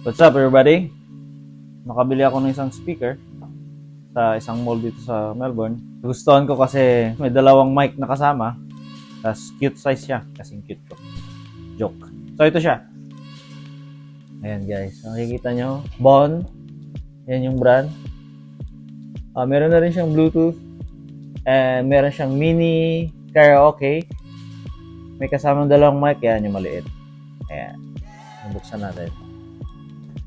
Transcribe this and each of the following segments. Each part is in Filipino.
What's up everybody? Nakabili ako ng isang speaker sa isang mall dito sa Melbourne. Gustuhan ko kasi may dalawang mic na kasama. Tapos cute size siya. Kasing cute ko. Joke. So ito siya. Ayan guys. Nakikita nyo. Bon. Yan yung brand. Ah, meron na rin siyang Bluetooth. And meron siyang mini karaoke. May kasamang dalawang mic. Yan yung maliit. Ayan. Buksan natin.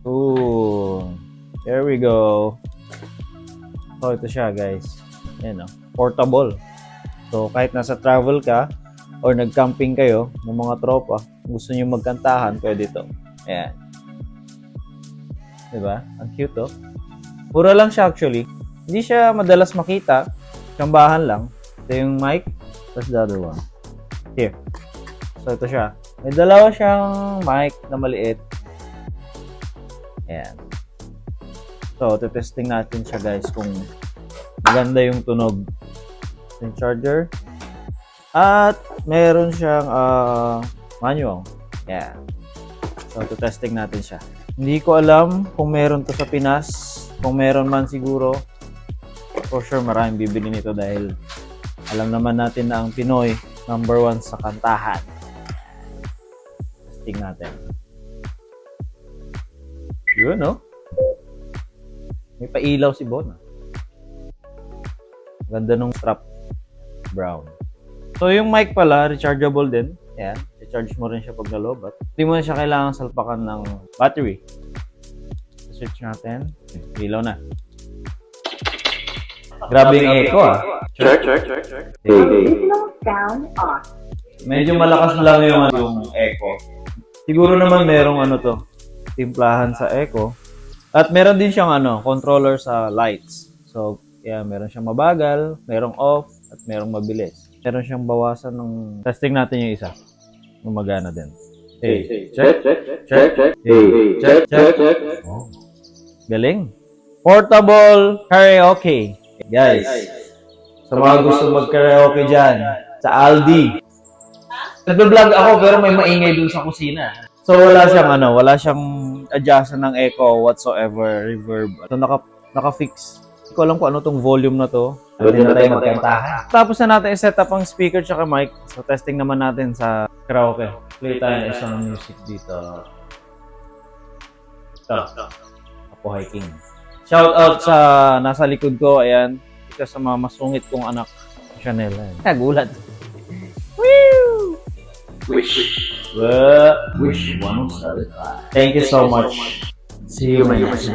Ooh. There we go. So, ito siya, guys. Ayan, oh. Portable. So, kahit nasa travel ka or nag-camping kayo ng mga tropa, gusto niyo magkantahan, pwede ito. Ayan. Diba? Ang cute, oh. Mura lang siya, actually. Hindi siya madalas makita. Kambahan lang. Ito yung mic. That's the other one. Here. So, ito siya. May dalawa siyang mic na maliit. Ayan. So, testing natin siya guys kung maganda yung tunog yung charger. At meron siyang ah, manual. Ayan. So, testing natin siya. Hindi ko alam kung meron to sa Pinas. Kung meron man siguro, for sure maraming bibili nito dahil alam naman natin na ang Pinoy number one sa kantahan. Testing natin. Yun, no? May pailaw si Bon. ah. Ganda nung strap. Brown. So, yung mic pala, rechargeable din. Ayan. I-charge mo rin siya pag nalobat. Hindi mo na siya kailangan salpakan ng battery. Switch natin. Ilaw na. Grabe yung echo ah. Check, check, check, check. Sound off. Medyo malakas lang yung, yung echo. Siguro naman merong ano to, timplahan sa echo. At meron din siyang ano, controller sa lights. So, yeah, meron siyang mabagal, merong off, at merong mabilis. Meron siyang bawasan ng... Testing natin yung isa. Gumagana din. Hey, check, check, check, check. Hey, Check, check, check. Oh. Galing. Portable karaoke. Guys, sa mga gusto mag-karaoke dyan, sa Aldi. Nag-vlog ako pero may maingay dun sa kusina. So wala siyang ano, wala siyang adjustment ng echo whatsoever, reverb. Ito naka, naka-fix. Hindi ko alam kung ano tong volume na to. Pwede na tayo magkantahan. Tapos na natin i-set up ang speaker tsaka mic. So testing naman natin sa karaoke. Play tayo ng isang music dito. Ito. Apo Hiking. Shout out sa nasa likod ko, ayan. Isa sa mga masungit kong anak. Chanel. Nagulat. Wish. Wish one Thank you so much. See you my next.